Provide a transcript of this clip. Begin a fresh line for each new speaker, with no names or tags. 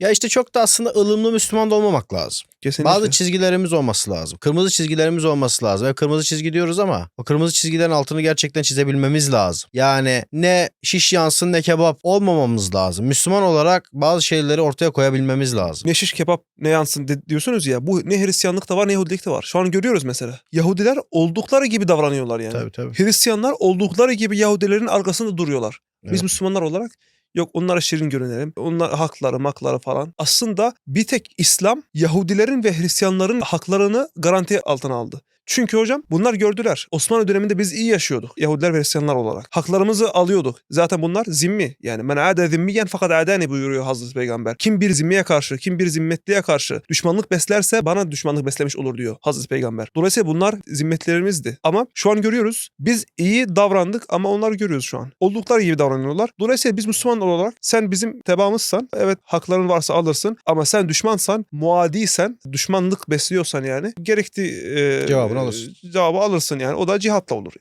Ya işte çok da aslında ılımlı Müslüman da olmamak lazım.
Kesinlikle.
Bazı çizgilerimiz olması lazım. Kırmızı çizgilerimiz olması lazım. Hep kırmızı çizgi diyoruz ama o kırmızı çizgilerin altını gerçekten çizebilmemiz lazım. Yani ne şiş yansın ne kebap olmamamız lazım. Müslüman olarak bazı şeyleri ortaya koyabilmemiz lazım.
ne şiş kebap ne yansın de- diyorsunuz ya. Bu ne Hristiyanlıkta var ne Yahudilikte var. Şu an görüyoruz mesela. Yahudiler oldukları gibi davranıyorlar yani.
Tabii tabii.
Hristiyanlar oldukları gibi Yahudilerin arkasında duruyorlar. Biz
Evet.
Müslümanlar olarak yok onlara şirin görünelim. Onlar hakları makları falan. Aslında bir tek İslam Yahudilerin ve Hristiyanların haklarını garanti altına aldı. Çünkü hocam bunlar gördüler. Osmanlı döneminde biz iyi yaşıyorduk Yahudiler ve Hristiyanlar olarak. Haklarımızı alıyorduk. Zaten bunlar zimmi. Yani men ade zimmiyen fakat adani buyuruyor Hazreti Peygamber. Kim bir zimmiye karşı, kim bir zimmetliye karşı düşmanlık beslerse bana düşmanlık beslemiş olur diyor Hazreti Peygamber. Dolayısıyla bunlar zimmetlerimizdi. Ama şu an görüyoruz. Biz iyi davrandık ama onlar görüyoruz şu an. Oldukları gibi davranıyorlar. Dolayısıyla biz Müslüman olarak sen bizim tebaamızsan evet hakların varsa alırsın ama sen düşmansan, muadiysen, düşmanlık besliyorsan yani gerektiği e,
Cevabını alırsın.
Cevabı alırsın yani. O da cihatla olur.